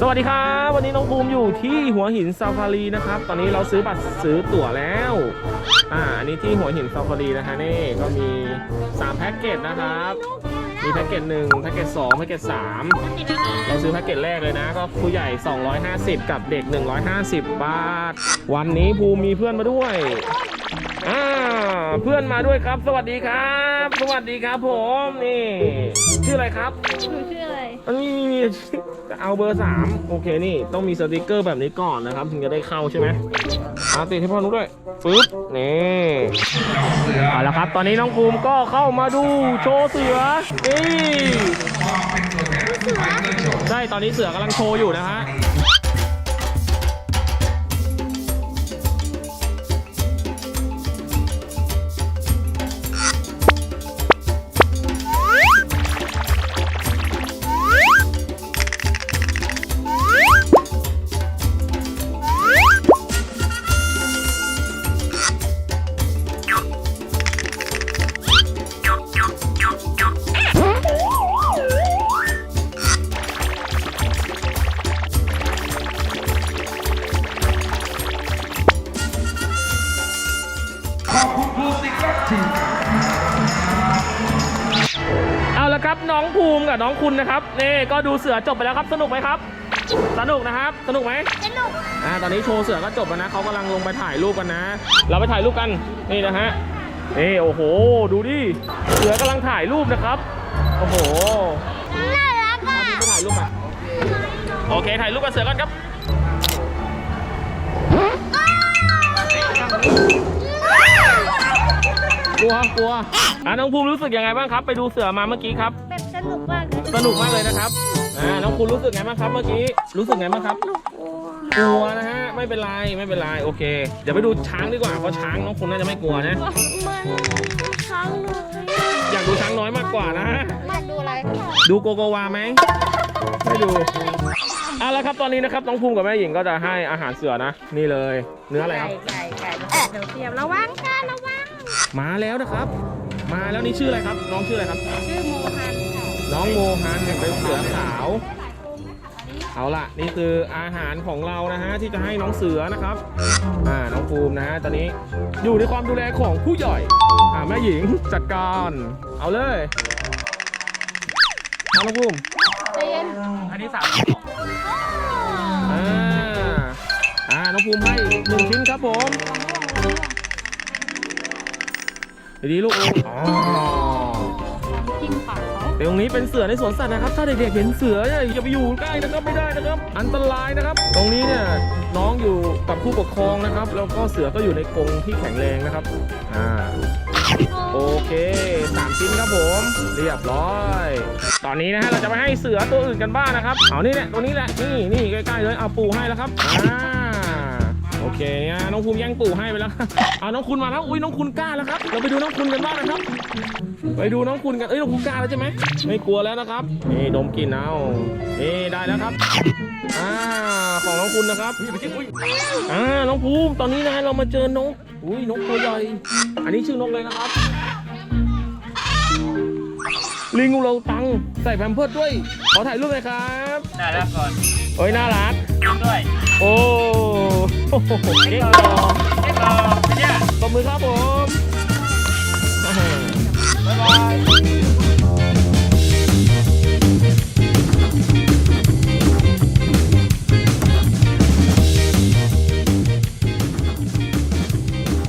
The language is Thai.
สวัสดีครับ วันนี้น้องภูมิอยู่ที่หัวหินซาฟารีนะครับ ตอนนี้เราซื้อบัตรซื้อตั๋วแล้ว อ่าอันนี้ที่หัวหินซาฟารีนะคะนี่ก็มี 3 แพ็กเกจนะครับ มีแพ็กเกจ1แพ็กเกจ2แพ็กเกจ3เราซื้อแพ็กเกจแรกเลยนะ ก็ผู้ใหญ่ 250 กับเด็ก 150 บาท วันนี้ภูมิมีเพื่อนมาด้วยอ่าเพื่อนมาด้วยครับ สวัสดีครับ สวัสดีครับผมนี่ ชื่ออะไรครับหนูชื่ออะไรมันมีมีมีจะเอาเบอร์สามโอเคนี่ต้องมีสติกเกอร์แบบนี้ก่อนนะครับ ถึงจะได้เข้าใช่ไหมเอาติดให้พ่อนุ้ด้วยปึ๊บนี่เอาละครับ ตอนนี้น้องภูมิก็เข้ามาดูโชว์เสือนี่ใช่ตอนนี้เสือกำลังโชว์อยู่นะฮะ เอาละครับ น้องภูมิกับน้องคุณนะครับนี่ก็ดูเสือจบไปแล้วครับ สนุกไหมครับ สนุกนะครับ สนุกไหมสนุกอ่าตอนนี้โชว์เสือก็จบแล้วนะเขากำลังลงไปถ่ายรูปกันนะ เราไปถ่ายรูปกันนี่นะฮะนี่โอ้โห ดูดิเสือกำลังถ่ายรูปนะครับโอ้โหน่ารักอะไปถ่ายรูปอะโอเคถ่ายรูปกับเสือกันครับ ลัวกลัวอ่าน้องภูมิรู้สึกยังไงบ้างครับ ไปดูเสือมาเมื่อกี้ครับ แบบสนุกมากเลยสนุกมากเลยนะครับอ่าน้องคุณรู้สึกไงบ้างครับเมื่อกี้รู้สึกไงบ้างครับ กลัวนะฮะไม่เป็นไรไม่เป็นไรโอเค เดี๋ยวไปดูช้างดีกว่าเพราะช้างน้องคุณน่าจะไม่กลัวนะ มันช้างเลยอยากดูช้างน้อยมากกว่านะมาดูอะไรดูโกโกวาไหมไม่ดูเอาละครับตอนนี้นะครับน้องภูมิกับแม่หญิงก็จะให้อาหารเสือนะ นี่เลย เนื้ออะไรครับไก่ไก่เดี๋ยวเทียมระวังกันระวัง มาแล้วนะครับ มาแล้วนี่ชื่ออะไรครับ น้องชื่ออะไรครับ ชื่อโมฮันค่ะน้องโมฮันเป็นเสือขาวเอาล่ะ นี่คืออาหารของเรานะฮะที่จะให้น้องเสือนะครับ อ่าน้องภูมินะฮะตอนนี้อยู่ในความดูแลของผู้ใหญ่อ่าแม่หญิงจัดการ เอาเลยเอาน้องภูมิใจเย็นอันนี้สามอ่าอ่าน้องภูมิให้หนึ่งชิ้นครับผม ดีๆลูกอ๋อกินปากเขาเดี๋ยวตรงนี้เป็นเสือในสวนสัตว์นะครับ ถ้าเด็กๆเห็นเสือเนี่ยอย่าไปอยู่ใกล้นะครับไม่ได้นะครับ อันตรายนะครับ ตรงนี้เนี่ยน้องอยู่กับผู้ปกครองนะครับ แล้วก็เสือก็อยู่ในกรงที่แข็งแรงนะครับอ่าโอเคสามชิ้นครับผม เรียบร้อย ตอนนี้นะฮะเราจะไปให้เสือตัวอื่นกันบ้างนะครับเอานี่แหละตัวนี้แหละนี่นี่ใกล้ๆเลยเอาปูให้แล้วครับอ่า โอเคเนี่ยน้องภูมิแย่งปู่ให้ไปแล้วเอาน้องคุณมาแล้วอุ้ยน้องคุณกล้าแล้วครับเราไปดูน้องคุณกันบ้างนะครับ ไปดูน้องคุณกันเอ้ยน้องคุณกล้าแล้วใช่ไหมไม่กลัวแล้วนะครับนี่ดมกลินเอานี่ได้แล้วครับอ่าของน้องคุณนะครับอ่าน้องภูมิตอนนี้นะเรามาเจอนกอุ้ยนกตัวใหญ่อันนี้ชื่อนกเลยนะครับ ลิงอุเราตังใส่แพมเพิร์ดด้วย ขอถ่ายรูปเลยครับน่ารักก่อนโอ้ยน่ารักด้วยโอ้โหเก่งต่ต่ออเอ็กซ์ต่อเนี่ยตบมือครับผม